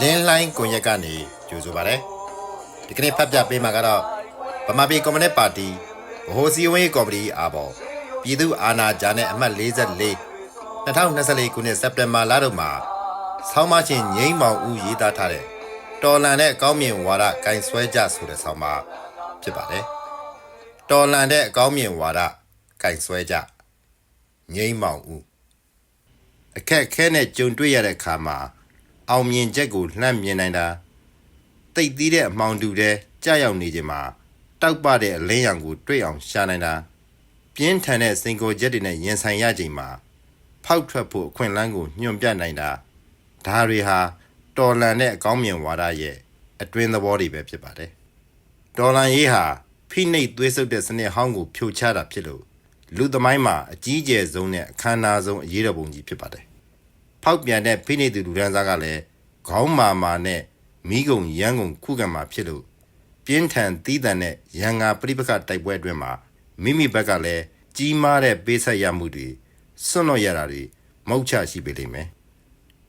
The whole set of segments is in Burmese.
လင်းလိုင်းကွန်ရက်ကနေကြိုဆိုပါရစေဒီကနေ့ဖတ်ပြပေးမှာကတော့ဗမာပြည်ကွန်မြူနစ်ပါတီဗဟိုစည်းဝေးကော်မတီအားပေါ်ပြည်သူ့အာဏာကြားနဲ့အမှတ်44 2024ခုနှစ်စက်တင်ဘာလတို့မှာဆောင်းမချင်းငိမ့်မောင်ဦးရေးသားထားတဲ့တော်လန်တဲ့အကောင်းမြင်ဝါဒကင်ဆွဲကြဆိုတဲ့ဆောင်းပါဖြစ်ပါတယ်တော်လန်တဲ့အကောင်းမြင်ဝါဒကင်ဆွဲကြငိမ့်မောင်ဦးအခက်အခဲနဲ့ကြုံတွေ့ရတဲ့အခါမှာ အောင်မြင်ချက်ကိုလှမ်းမြင်နိုင်တာတိတ်သီးတဲ့အမှောင်တူတဲ့ကြာရောက်နေခြင်းမှာတောက်ပတဲ့အလင်းရောင်ကိုတွေ့အောင်ရှာနိုင်တာပြင်းထန်တဲ့စင်ကိုချက်တွေနဲ့ရင်ဆိုင်ရချိန်မှာဖောက်ထွက်ဖို့အခွင့်အလမ်းကိုညွှန်ပြနိုင်တာဒါတွေဟာတော်လန်တဲ့အကောင်းမြင်ဝါဒရဲ့အတွင်းသဘောတွေပဲဖြစ်ပါတယ်တော်လန်ရေးဟာဖိနှိပ်သွေးဆုပ်တဲ့စနစ်ဟောင်းကိုဖြိုချတာဖြစ်လို့လူသမိုင်းမှာအကြီးကျယ်ဆုံးနဲ့အခမ်းအနားဆုံးအရေးတော်ပုံကြီးဖြစ်ပါတယ် ဖောက်ပြန်တဲ့ဖိနေသူလူဒန်းစားကလည်းခေါင်းမာမာနဲ့မိကုံရန်ကုန်ခုခံမှာဖြစ်လို့ပြင်းထန်သီးတန်တဲ့ရန်ငါပြိပခတိုက်ပွဲအတွင်းမှာမိမိဘက်ကလည်းကြီးမားတဲ့ပေးဆက်ရမှုတွေစွန့်လွတ်ရတာတွေမောက်ချရှိပေလိမ့်မယ်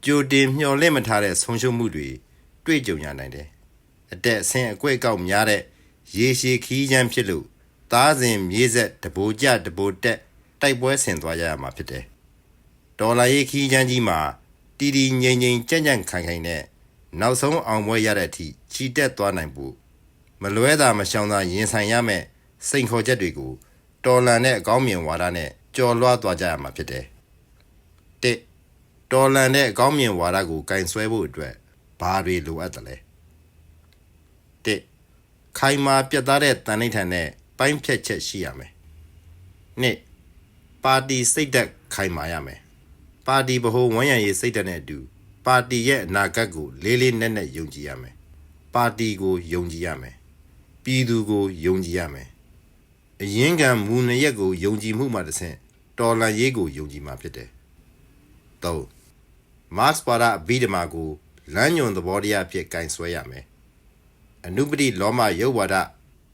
ကြိုတင်မျှော်လင့်မထားတဲ့ဆုံးရှုံးမှုတွေတွေ့ကြုံရနိုင်တယ်အတက်အဆင်းအကွက်အကောက်များတဲ့ရေရှည်ခီးချမ်းဖြစ်လို့သားစဉ်မြေဆက်တဘိုကြတဘိုတက်တိုက်ပွဲဆင်သွားကြရမှာဖြစ်တယ် ဒေါ်လာရေးခီးချမ်းကြီးမှာတီတီငိမ့်ငိမ့်ကြံ့ကြံ့ခိုင်ခိုင်နဲ့နောက်ဆုံးအောင်ပွဲရတဲ့အထိချီတက်သွားနိုင်ဖို့မလွဲတာမရှောင်သာရင်ဆိုင်ရမယ့်စိန်ခေါ်ချက်တွေကိုတော်လန်တဲ့အကောင်းမြင်ဝါဒနဲ့ကြော်လွှားသွားကြရမှာဖြစ်တယ်။တစ်တော်လန်တဲ့အကောင်းမြင်ဝါဒကိုကင်ဆွဲဖို့အတွက်ဘာတွေလိုအပ်တယ်လဲ။တစ်ခိုင်မာပြတ်သားတဲ့တန်ဋိဌာန်နဲ့ပိုင်းဖြတ်ချက်ရှိရမယ်။နှစ်ပါတီစိတ်သက်ခိုင်မာရမယ်။ ပါတီဗဟိုဝန်းရံရေးစိတ်ဓာတ်နဲ့အတူပါတီရဲ့အနာဂတ်ကိုလေးလေးနက်နက်ယုံကြည်ရမယ်။ပါတီကိုယုံကြည်ရမယ်။ပြည်သူကိုယုံကြည်ရမယ်။အရင်ကမူနရက်ကိုယုံကြည်မှုမှတစ်ဆင့်တော်လန်ရေးကိုယုံကြည်မှာဖြစ်တယ်။၃မတ်စပါရာဗီဒမာကိုလမ်းညွန်သဘောတရားဖြစ်ကင်ဆွဲရမယ်။အနုပတိလောမယုတ်ဝါဒ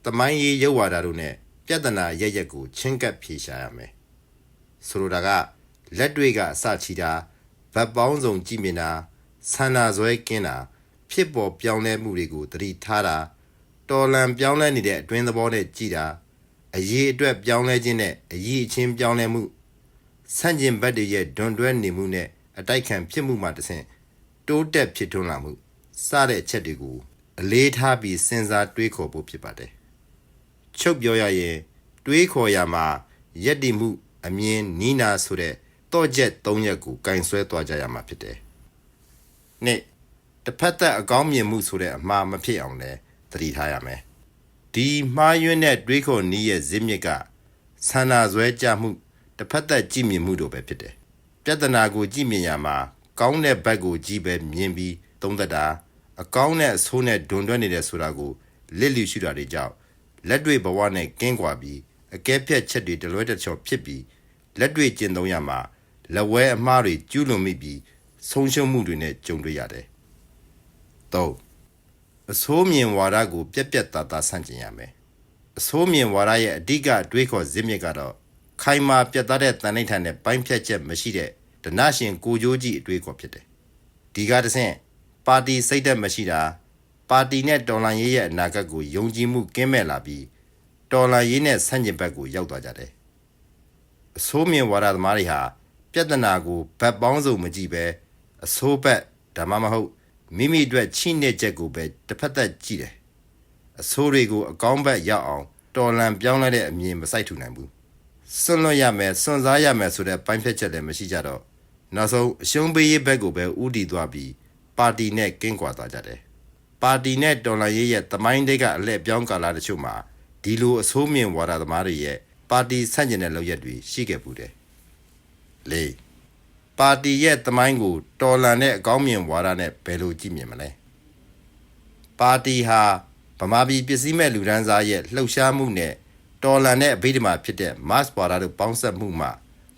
တမိုင်းရေးယုတ်ဝါဒတို့နဲ့ပြဿနာရရက်ကိုချင်းကပ်ဖြေရှာရမယ်။ဆိုလိုတာက လက်တွေကအစချီတာဗတ်ပေါင်းစုံကြည့်မြင်တာဆန္ဒဇွဲကင်းတာဖြစ်ပေါ်ပြောင်းလဲမှုတွေကိုသတိထားတာတော်လန်ပြောင်းလဲနေတဲ့အတွင်းသဘောနဲ့ကြည်တာအရေးအတွက်ပြောင်းလဲခြင်းနဲ့အရေးအချင်းပြောင်းလဲမှုဆန့်ကျင်ဘက်တွေရဲ့ဒွန်တွဲနေမှုနဲ့အတိုက်ခံဖြစ်မှုမှတစ်ဆင့်တိုးတက်ဖြစ်ထွန်းလာမှုစတဲ့အချက်တွေကိုအလေးထားပြီးစဉ်းစားတွေးခေါ်ဖို့ဖြစ်ပါတယ်ချုပ်ပြောရရင်တွေးခေါ်ရမှာယက်တီမှု အမြင်နီးနာဆိုတဲ့ တော့ချက်၃ရက်ကိုကင်ဆွဲသွားကြရမှာဖြစ်တယ်။နှစ်တစ်ဖက်သက်အကောင်းမြင်မှုဆိုတဲ့အမှားမဖြစ်အောင်လဲသတိထားရမယ်။ဒီမှားယွင်းတဲ့တွေးခေါ်နီးရဲ့ဇစ်မြစ်ကဆန္ဒဇွဲကြမှုတစ်ဖက်သက်ကြည့်မြင်မှုတို့ပဲဖြစ်တယ်။ပြဿနာကိုကြည့်မြင်ရမှာကောင်းတဲ့ဘက်ကိုကြည့်ပဲမြင်ပြီးသုံးသက်တာအကောင်းနဲ့အဆိုးနဲ့ဒွန်တွဲနေတယ်ဆိုတာကိုလစ်လျူရှုတာတွေကြောင့်လက်တွေ့ဘဝနဲ့ကင်းကွာပြီးအကဲဖြတ်ချက်တွေတလွဲတစ်ချော်ဖြစ်ပြီးလက်တွေ့ကျင့်သုံးရမှာ လက်ဝဲအမှားတွေကျူးလွန်မိပြီးဆုံးရှုံးမှုတွေနဲ့ကြုံတွေ့ရတယ်။၃အဆိုးမြင်ဝါဒကို ပြက်ပြက်သားသားဆန့်ကျင်ရမယ်။အဆိုးမြင်ဝါဒရဲ့အဓိကအတွေးခေါ်ဇစ်မြစ်ကတော့ခိုင်မာပြတ်သားတဲ့တန်ဋိဌာန်နဲ့ပိုင်းဖြတ်ချက်မရှိတဲ့ဒနရှင်ကိုကြိုးကြီးအတွေးခေါ်ဖြစ်တယ်။ဒီကတဆင့်ပါတီစိတ်သက်မရှိတာပါတီနဲ့တော်လှန်ရေးရဲ့အနာဂတ်ကိုယုံကြည်မှုကင်းမဲ့လာပြီးတော်လှန်ရေးနဲ့ဆန့်ကျင်ဘက်ကိုရောက်သွားကြတယ်။အဆိုးမြင်ဝါဒသမားတွေဟာ ပြဿနာကိုဗတ်ပေါင်းစုံမကြည့်ပဲအဆိုးဘက်ဒါမှမဟုတ်မိမိအတွက်ချိနှက်ချက်ကိုပဲတစ်ဖက်သက်ကြည့်တယ်။အဆိုးတွေကိုအကောင်းဘက်ရောက်အောင်တော်လှန်ပြောင်းလဲတဲ့အမြင်မစိုက်ထူနိုင်ဘူး။စွန့်လွတ်ရမယ်စွန့်စားရမယ်ဆိုတဲ့ပိုင်းဖြတ်ချက်လည်းမရှိကြတော့နောက်ဆုံးအရှုံးပေးရေးဘက်ကိုပဲဥတီသွားပြီးပါတီနဲ့ကင်းကွာသွားကြတယ်။ပါတီနဲ့တော်လှန်ရေးရဲ့တမိုင်းတိတ်ကအလှည့်ပြောင်းကာလတချို့မှာဒီလိုအဆိုးမြင်ဝါဒသမားတွေရဲ့ပါတီဆန့်ကျင်တဲ့လုပ်ရက်တွေရှိခဲ့ပူတယ်။ ၄ပါတီရဲ့တမိုင်းကို တော်လှန်တဲ့အကောင်းမြင်ဝါဒနဲ့ဘယ်လိုကြည့်မြင်မလဲ။ပါတီဟာဗမာပြည်ပစ္စည်းမဲ့လူဒန်းစားရဲ့လှုပ်ရှားမှုနဲ့တော်လှန်တဲ့အဘိဓမ္မာဖြစ်တဲ့ mass ဝါဒတို့ပေါင်းစပ်မှုမှ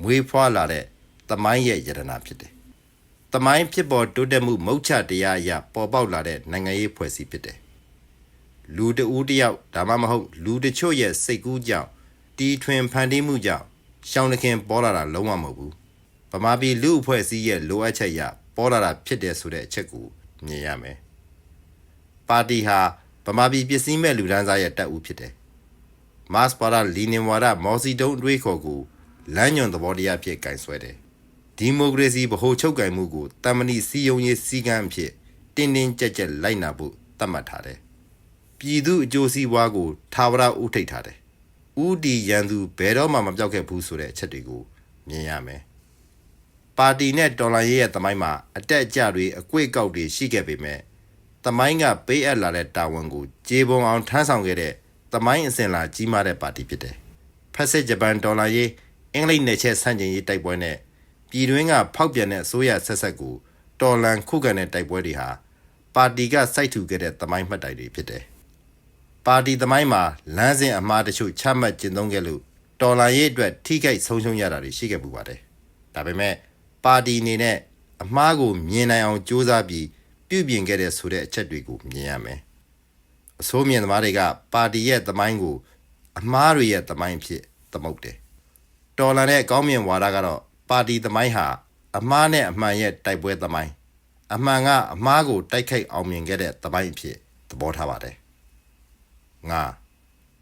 မွေးဖွားလာတဲ့တမိုင်းရဲ့ယတနာဖြစ်တယ်။တမိုင်းဖြစ်ပေါ်တိုးတက်မှုမုတ်ချတရားအရပေါ်ပေါက်လာတဲ့နိုင်ငံရေးဖွဲ့စည်းဖြစ်တယ်။လူတဦးတစ်ယောက်ဒါမှမဟုတ် လူတချို့ရဲ့စိတ်ကူးကြောင့်တီထွင်ဖန်တီးမှုကြောင့် ရှောင်းတခင်ပေါ်လာတာလုံးဝမဟုတ်ဘူး။ဗမာပြည်လူအဖွဲ့အစည်းရဲ့လိုအပ်ချက်အရပေါ်လာတာဖြစ်တယ်ဆိုတဲ့အချက်ကိုမြင်ရမယ်ပါတီဟာဗမာပြည်ပစ္စည်းမဲ့လူဒန်းစားရဲ့တပ်ဦးဖြစ်တယ်မတ်စပါရာလီနင်ဝါဒမော်စီတုံးအတွေးခေါ်ကိုလမ်းညွန်သဘောတရားဖြစ်ကင်ဆွဲတယ်ဒီမိုကရေစီဗဟိုချုပ်ကင်မှုကိုတမဏိစီယုံရေးစည်းကမ်းအဖြစ်တင်းတင်းကြပ်ကြပ်လိုက်နာဖို့သတ်မှတ်ထားတယ်ပြည်သူအကျိုးစီးပွားကို ထာဝရဥထိတ်ထားတယ် ဥတီရန်သူဘယ်တော့မှမပြောက်ခဲ့ဘူးဆိုတဲ့အချက်တွေကိုမြင်ရမယ်ပါတီနဲ့တော်လိုင်းရေးရဲ့တမိုင်းမှာအတက်အကျတွေအကွေ့အကောက်တွေရှိခဲ့ပေမဲ့တမိုင်းကပေးအပ်လာတဲ့တာဝန်ကိုကြေပွန်အောင်ထမ်းဆောင်ခဲ့တဲ့တမိုင်းအစဉ်လာကြီးမားတဲ့ပါတီဖြစ်တယ်ဖက်စစ်ဂျပန်ဒေါ်လာရေးအင်္ဂလိပ်နယ်ချက်ဆန့်ကျင်ရေးတိုက်ပွဲနဲ့ပြည်တွင်းကဖောက်ပြန်တဲ့အစိုးရဆက်ဆက်ကိုတော်လန်ခုခံတဲ့တိုက်ပွဲတွေဟာပါတီကစိုက်ထူခဲ့တဲ့တမိုင်းမှတ်တိုင်တွေဖြစ်တယ် ပါတီသမိုင်းမှာလမ်းစဉ်အမှားတချို့ချမှတ်ကျင့်သုံးခဲ့လို့တော်လှန်ရေးအတွက်ထိခိုက်ဆုံးရှုံးရတာတွေရှိခဲ့ပူပါတယ်။ဒါပေမဲ့ပါတီအနေနဲ့အမှားကိုမြင်နိုင်အောင်စူးစမ်းပြီးပြုပြင်ခဲ့တဲ့ဆိုတဲ့အချက်တွေကိုမြင်ရမယ်။အစိုးမြင်သမားတွေကပါတီရဲ့သမိုင်းကိုအမှားတွေရဲ့သမိုင်းဖြစ်သမုတ်တယ်။တော်လှန်တဲ့အကောင်းမြင်ဝါဒကတော့ပါတီသမိုင်းဟာအမှားနဲ့အမှန်ရဲ့တိုက်ပွဲသမိုင်းအမှန်ကအမှားကိုတိုက်ခိုက်အောင်မြင်ခဲ့တဲ့သမိုင်းအဖြစ်သဘောထားပါတယ်။ ငါ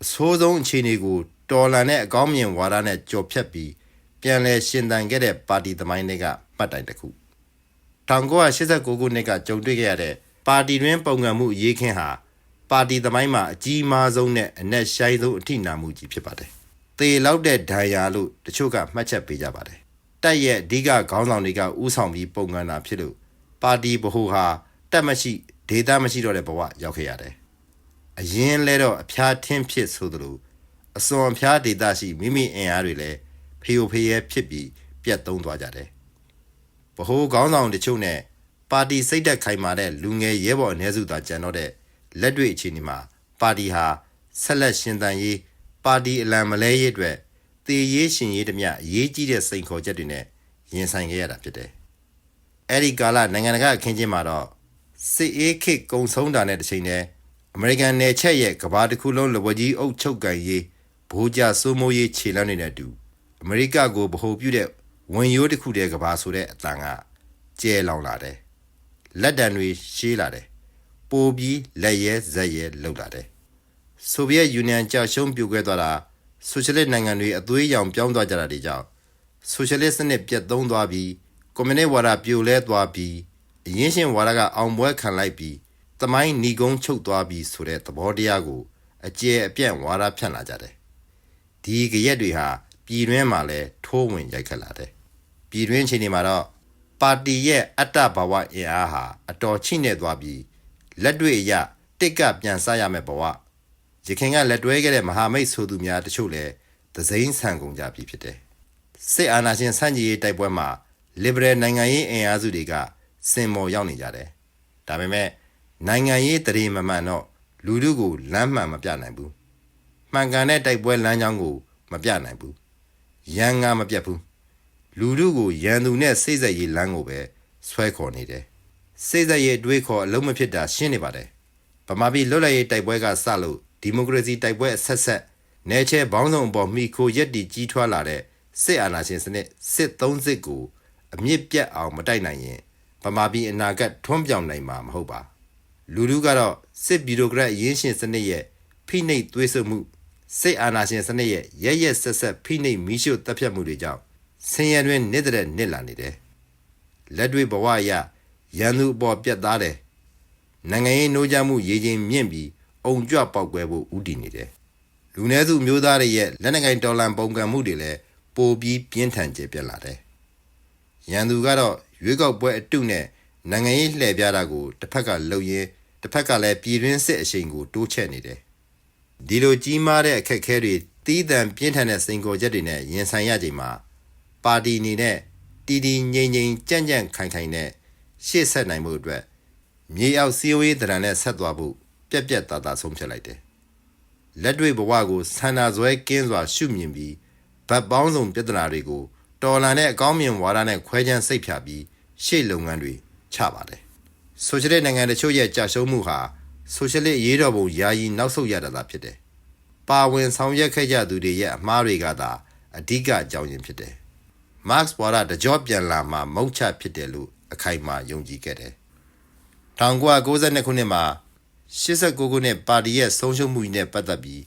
အဆိုးဆုံးအခြေအနေကိုတော်လန်တဲ့အကောင်းမြင်ဝါဒနဲ့ကြော်ဖြတ်ပြီးပြန်လည်ရှင်သန်ခဲ့တဲ့ပါတီသမိုင်းတွေကမှတ်တိုင်တစ်ခု1989ခုနှစ်ကကြုံတွေ့ခဲ့ရတဲ့ပါတီတွင်းပုံကံမှုအရေးခင်းဟာပါတီသမိုင်းမှာအကြီးမားဆုံးနဲ့အနက်ရှိုင်းဆုံးအထိနာမှုကြီးဖြစ်ပါတယ်။သေလောက်တဲ့ဒဏ်ရာလို့တချို့ကမှတ်ချက်ပေးကြပါတယ်။တက်ရဲ့အဓိကခေါင်းဆောင်တွေကဥဆောင်ပြီးပုံကံတာဖြစ်လို့ပါတီဗဟိုဟာတက်မရှိဒေတာမရှိတော့တဲ့ဘဝရောက်ခဲ့ရတယ်။ အရင်လဲတော့အဖျားထင်းဖြစ်ဆိုသလိုအစွန်အဖျားဒေတာရှိမိမိအင်အားတွေလည်းဖေယိုဖေရဲဖြစ်ပြီးပြတ်သုံးသွားကြတယ်။ဗဟိုခေါင်းဆောင်တချို့နဲ့ပါတီစိတ်သက်ခိုင်မာတဲ့လူငယ်ရဲဘော်အ ਨੇ စုသာကြံတော့တဲ့လက်တွေ့အခြေအနေမှာပါတီဟာဆက်လက်ရှင်သန်ရေးပါတီအလံမလဲရေးအတွက်တေရေးရှင်ရေးတမျှအရေးကြီးတဲ့စိန်ခေါ်ချက်တွေနဲ့ရင်ဆိုင်ခဲ့ရတာဖြစ်တယ်။အဲဒီကာလနိုင်ငံတကာအခင်းကျင်းမှာတော့စစ်အေးခေတ်ကုံဆုံးတာနဲ့တစ်ချိန်တည်း အမေရိကန်နယ်ချက်ရဲ့ကဘာတစ်ခုလုံးလဘကြီးအုပ်ချုပ်ကန်ရေးဘိုးကြစိုးမိုးရေးခြေလှမ်းတွေနဲ့အတူအမေရိကကိုဗဟိုပြုတဲ့ဝင်ရိုးတစ်ခုတည်းကဘာဆိုတဲ့အတန်ကကျဲလောင်လာတယ်။လက်တံတွေရှေးလာတယ်။ပိုပြီးလက်ရဲဇက်ရဲလှုပ်လာတယ်။ဆိုဗီယက်ယူနီယံကြာရှုံးပြိုကွဲသွားတာဆိုရှယ်လစ်နိုင်ငံတွေအသွေးရောင်ပြောင်းသွားကြတာတွေကြောင့်ဆိုရှယ်လစ်စနစ်ပြတ်သုံးသွားပြီးကွန်မြူနစ်ဝါဒပြိုလဲသွားပြီးအရင်းရှင်ဝါဒကအောင်ပွဲခံလိုက်ပြီး သမိုင်းညီကုန်းချုပ်သွားပြီးဆိုတဲ့သဘောတရားကိုအကျယ်အပြန့်ဝါဒဖြန့်လာကြတယ်။ဒီကြရက်တွေဟာပြည်တွင်းမှာလည်းထိုးဝင်ရိုက်ခတ်လာတယ်။ပြည်တွင်းချိန်တွေမှာတော့ပါတီရဲ့အတ္တဘဝအင်အားဟာအတော်ချိနေသွားပြီးလက်တွေ့အရတစ်ကပြန်ဆရမယ့်ဘဝရခင်ကလက်တွဲခဲ့တဲ့မဟာမိတ်ဆိုသူများတချို့လည်းသစိမ်းဆန်ကုန်ကြပြီဖြစ်တယ်။စစ်အာဏာရှင်ဆန့်ကျင်ရေးတိုက်ပွဲမှာ liberal နိုင်ငံရေးအင်အားစုတွေကစင်မော်ရောက်နေကြတယ်။ဒါပေမဲ့ နိုင်ငံရေးတရေမမှန်တော့လူထုကိုလမ်းမှန်မပြနိုင်ဘူး။မှန်ကန်တဲ့တိုက်ပွဲလမ်းကြောင်းကို မပြနိုင်ဘူး။ရန်ငါမပြတ်ဘူး။လူထုကိုရန်သူနဲ့စိတ်ဆက်ရေးလမ်းကိုပဲဆွဲခေါ်နေတယ်။စိတ်ဆက်ရေးတွေးခေါ်အလုံးမဖြစ်တာရှင်းနေပါတယ်။ဗမာပြည်လွတ်လပ်ရေးတိုက်ပွဲကစလို့ဒီမိုကရေစီတိုက်ပွဲအဆက်ဆက်နေချဲဘောင်းဆောင်ပေါ်မိခိုရက်တီကြီးထွားလာတဲ့စစ်အာဏာရှင်စနစ်စစ်သုံးစစ်ကို အမြင့်ပြတ်အောင်မတိုက်နိုင်ရင်ဗမာပြည်အနာဂတ်ထွန်းပြောင်နိုင်မှာမဟုတ်ပါ လူလူကတော့စစ်ဘီရိုကရက်ရင်းရှင်စနစ်ရဲ့ဖိနှိပ်သွေးဆွမှုစစ်အာဏာရှင်စနစ်ရဲ့ရရက်ဆက်ဆက်ဖိနှိပ်မီးရှို့တပ်ဖြတ်မှုတွေကြောင့်ဆင်းရဲတွင်နစ်တဲ့နစ်လာနေတယ်လက်တွေ့ဘဝအရရန်သူအပေါ်ပြတ်သားတယ်နိုင်ငံရေးနှိုးကြမှုရေချင်းမြင့်ပြီးအုံကြွပေါက်ကွဲဖို့ဥတည်နေတယ်လူနည်းစုမျိုးသားတွေရဲ့လက်နက်ကင်တော်လန်ပုံကံမှုတွေလည်းပိုပြီးပြင်းထန်ကျပြက်လာတယ်ရန်သူကတော့ရွေးကောက်ပွဲအတုနဲ့ နိုင်ငံရေးလှည့်ပြတာကိုတစ်ဖက်ကလှုပ်ရင်းတစ်ဖက်ကလည်းပြည်တွင်းစစ်အရှိန်ကိုတိုးချဲ့နေတယ်ဒီလိုကြီးမားတဲ့အခက်အခဲတွေတီးတန့်ပြင်းထန်တဲ့စိန်ခေါ်ချက်တွေနဲ့ရင်ဆိုင်ရချိန်မှာပါတီအနေနဲ့တီတီငိမ့်ငိမ့်ကြံ့ကြံ့ခိုင်ခိုင်နဲ့ရှေ့ဆက်နိုင်မှုအတွက်မြေအောက်စီယိုရေးတရံနဲ့ဆက်သွားဖို့ပြက်ပြက်သားသားဆုံးဖြတ်လိုက်တယ်လက်တွေ့ဘဝကိုဆန္ဒဇွဲကင်းစွာရှုမြင်ပြီးဗတ်ပေါင်းစုံပြဿနာတွေကိုတော်လန်တဲ့အကောင်းမြင်ဝါဒနဲ့ခွဲခြမ်းစိတ်ဖြာပြီးရှေ့လုပ်ငန်းတွေ ချပါတယ်ဆိုရှယ်လစ်နိုင်ငံတချို့ရဲ့ကြာရှုံးမှုဟာဆိုရှယ်လစ်ရေးတော်ပုံယာယီနောက်ဆုတ်ရတာသာဖြစ်တယ်ပါဝင်ဆောင်ရွက်ခဲ့ကြသူတွေရဲ့အမှားတွေကသာအဓိကအကြောင်းရင်းဖြစ်တယ်မတ်စ်ဘွာဒတကြောပြန်လာမှမုံချဖြစ်တယ်လို့အခိုင်အမာယုံကြည်ခဲ့တယ်1992ခုနှစ်မှာ89ခုနှစ်ပါတီရဲ့ဆုံးရှုံးမှုကြီးနဲ့ပတ်သက်ပြီး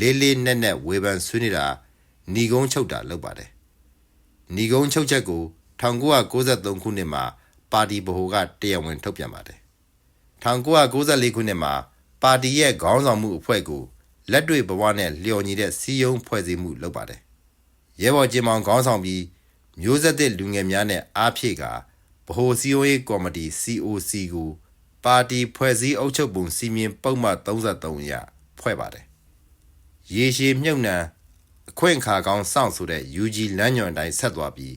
လေးလေးနက်နက်ဝေဖန်ဆွေးနေတာဏီကုန်းချုပ်တာလုပ်ပါတယ်။ဏီကုန်းချုပ်ချက်ကို1993ခုနှစ်မှာ ပါတီဗဟိုကတရားဝင်ထုတ်ပြန်ပါတယ်။1994ခုနှစ်မှာပါတီရဲ့ခေါင်းဆောင်မှုအဖွဲ့ကိုလက်တွေ့ဘဝနဲ့လျော်ညီတဲ့စီယုံဖွဲ့စည်းမှုလုပ်ပါတယ်။ရဲဘော်ကျင်းမောင်ခေါင်းဆောင်ပြီးမျိုးဆက်သစ်လူငယ်များနဲ့အားဖြည့်ကဗဟိုစီယုံရေးကော်မတီ COC ကိုပါတီဖွဲ့စည်းအုပ်ချုပ်ပုံစီမင်းပုံမှန်33အရဖွဲ့ပါတယ်။ရေရှည်မြုပ်နှံအခွင့်အခါကောင်းစောင့်ဆိုတဲ့ UG လမ်းညွန်အတိုင်းဆက်သွားပြီး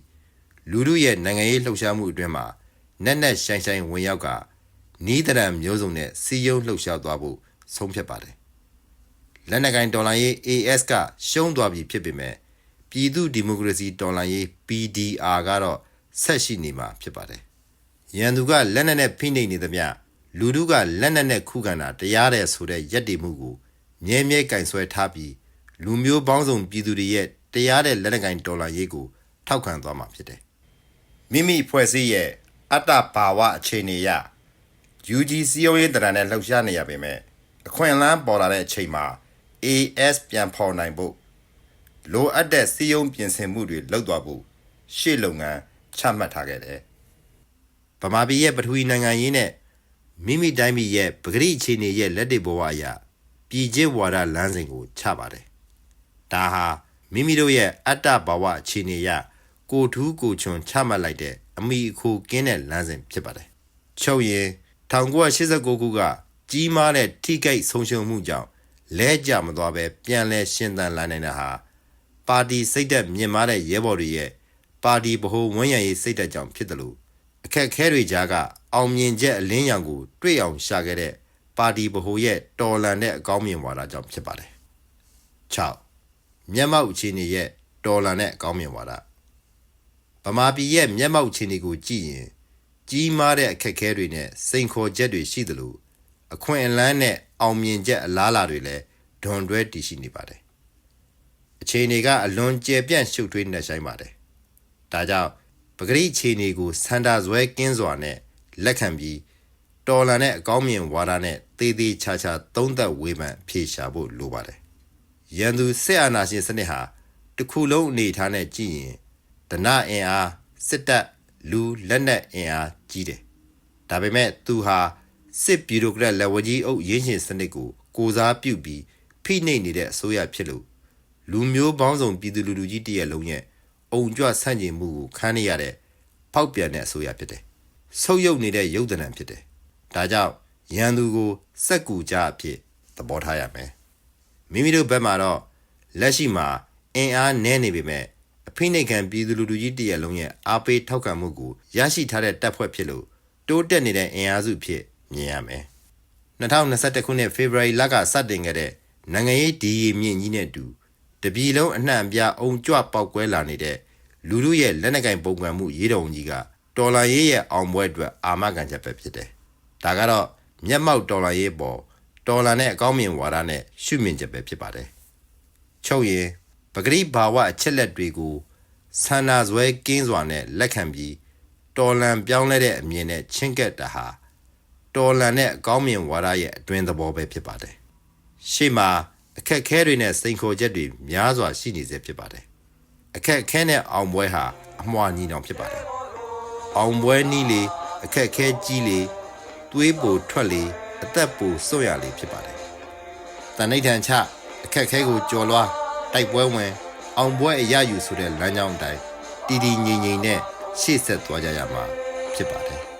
လူမှုရဲ့နိုင်ငံရေးလှုပ်ရှားမှုအတွင်းမှာ နက်နက်ရှိုင်းရှိုင်းဝင်ရောက်ကနီးတရံမျိုးစုံနဲ့စီယုံလှုပ်ရှားသွားဖို့ဆုံးဖြတ်ပါတယ်။လက်နက်ကိုင်ဒေါ်လာရေး AS ကရှုံးသွားပြီဖြစ်ပေမဲ့ပြည်သူဒီမိုကရေစီဒေါ်လာရေး PDR ကတော့ဆက်ရှိနေမှာဖြစ်ပါတယ်။ရန်သူကလက်နက်နဲ့ဖိနှိပ်နေသမျှလူတို့ကလက်နက်နဲ့ခုခံတာတရားတဲ့ဆိုတဲ့ရက်တည်မှုကိုမြဲမြဲကင်ဆွဲထားပြီးလူမျိုးပေါင်းစုံပြည်သူတွေရဲ့တရားတဲ့လက်နက်ကင်ဒေါ်လာရေးကိုထောက်ခံသွားမှာဖြစ်တယ်။မိမိဖွဲ့စည်းရဲ့ အတ္တဘာဝအခြေအနေအရ UG စီယုံရေးတရံနဲ့လှုပ်ရှားနေရပေမဲ့အခွင့်အလမ်းပေါ်လာတဲ့အချိန်မှာ AS ပြန်ဖော်နိုင်ဖို့လိုအပ်တဲ့စီယုံပြင်ဆင်မှုတွေလုပ်သွားဖို့ရှေ့လုပ်ငန်းချမှတ်ထားခဲ့တယ်။ဗမာပြည်ရဲ့ပထဝီနိုင်ငံရေးနဲ့မိမိတိုင်းပြည်ရဲ့ပဂရိအခြေအနေရဲ့လက်တွေဘဝအရပြည်ကျစ်ဝါဒလမ်းစဉ်ကိုချပါတယ်။ဒါဟာမိမိတို့ရဲ့အတ္တဘာဝအခြေအနေအရကိုထူးကိုချွန်ချမှတ်လိုက်တဲ့ အမိအခိုကင်းတဲ့လမ်းစဉ်ဖြစ်ပါတယ်။ချုပ်ရင်1989ခုကကြီးမားတဲ့ထိကိတ်ဆုံးရှုံးမှုကြောင့်လဲကြမသွားပဲပြန်လဲရှင်းသန်လာနေတာဟာပါတီစိတ်သက်မြင့်မားတဲ့ရဲဘော်တွေရဲ့ပါတီဗဟိုဝန်ရံရေးစိတ်သက်ကြောင့်ဖြစ်တယ်လို့အခက်အခဲတွေကြားကအောင်မြင်ချက်အလင်းရောင်ကို တွေ့အောင်ရှာခဲ့တဲ့ပါတီဗဟိုရဲ့တော်လန်တဲ့အကောင်းမြင်ဝါဒကြောင့်ဖြစ်ပါတယ်။6မျက်မှောက်အခြေအနေရဲ့တော်လန်တဲ့အကောင်းမြင်ဝါဒ ဗမာပြည်ရဲ့မျက်မှောက်အခြေအနေကိုကြည့်ရင် ကြီးမားတဲ့အခက်အခဲတွေနဲ့စိန်ခေါ်ချက်တွေရှိသလိုအခွင့်အလမ်းနဲ့အောင်မြင်ချက်အလားအလာတွေလည်းဒွန်တွဲတည်ရှိနေပါတယ်။အခြေအနေကအလွန်ကျယ်ပြန့်ရှုပ်ထွေးနေဆိုင်ပါတယ်။ဒါကြောင့်ပဂရိအခြေအနေကိုစန္ဒာဇွဲကင်းစွာနဲ့လက်ခံပြီးတော်လန်တဲ့အကောင်းမြင်ဝါဒနဲ့သေသေးချာချာသုံးသက်ဝေဖန်ဖြေရှာဖို့လိုပါတယ်။ရန်သူစစ်အာဏာရှင်စနစ်ဟာတစ်ခုလုံးအနေအထားနဲ့ကြည့်ရင်ဒ နာအင်အားစစ်တပ်လူလက်နက်အင်အားကြီးတယ်။ဒါပေမဲ့သူဟာစစ်ဗျူရိုကရက်လက်ဝကြီးအုပ်ရင်းရှင်စနစ်ကိုကိုစားပြုပြီးဖိနှိပ်နေတဲ့အစိုးရဖြစ်လို့လူမျိုးပေါင်းစုံပြည်သူလူထုကြီးတရက်လုံးရဲ့အုံကြွဆန့်ကျင်မှုကိုခံနေရတဲ့ဖောက်ပြန်တဲ့အစိုးရဖြစ်တယ်။ဆုပ်ယုပ်နေတဲ့ရုပ်တံဖြစ်တယ်။ဒါကြောင့်ရန်သူကိုစက်ကူကြအဖြစ်သဘောထားရမယ်။မိမိတို့ဘက်မှာတော့လက်ရှိမှာအင်အားနည်းနေပေမဲ့အ ဖိနှိတ်ခံပြည်သူလူထုကြီးတရက်လုံးရဲ့အားပေးထောက်ခံမှုကိုရရှိထားတဲ့တပ်ဖွဲ့ဖြစ်လို့တိုးတက်နေတဲ့အင်အားစုဖြစ်မြင်ရမယ်။2021ခုနှစ်ဖေဖော်ဝါရီလကစတင်ခဲ့တဲ့နိုင်ငံရေးဒီရီမြင့်ကြီးနဲ့အတူတပြည်လုံးအနှံ့အပြားအုံကြွပေါက်ကွဲလာနေတဲ့လူလူရဲ့လက်နက်ကင်ပုံကံမှုရေးတော်ကြီးကတော်လာရေးရဲ့အောင်ပွဲအတွက်အာမခံချက်ပဲဖြစ်တယ်။ဒါကတော့မျက်မှောက်တော်လာရေးပေါ်တော်လာနဲ့အကောင်းမြင်ဝါဒနဲ့ရှုမြင်ချက်ပဲဖြစ်ပါတယ်။ချုပ်ရင် ပဂရိဘာဝအချက်လက်တွေကိုဆန္ဒဇွဲကင်းစွာနဲ့လက်ခံပြီးတော်လန်ပြောင်းလဲတဲ့အမြင်နဲ့ချင်းကပ်တာဟာတော်လန်နဲ့အကောင်းမြင်ဝါဒရဲ့အတွင်းသဘောပဲဖြစ်ပါတယ်။ရှေ့မှာအခက်ခဲတွေနဲ့စိန်ခေါ်ချက်တွေများစွာရှိနေစေဖြစ်ပါတယ်။အခက်ခဲနဲ့အောင်ပွဲဟာအမွှာညီနောင်ဖြစ်ပါတယ်။အောင်ပွဲနီးလေအခက်ခဲကြီးလေသွေးပိုထွက်လေအသက်ပိုစွန့်ရလေဖြစ်ပါတယ်။တဏိဌံချအခက်ခဲကိုကြော်လွား တိုက်ပွဲဝင် အောင်ပွဲအရယူဆိုတဲ့လမ်းကြောင်းအတိုင်းတည်တည်ငြိမ်ငြိမ်နဲ့ရှေ့ဆက်သွားကြရမှာဖြစ်ပါတယ်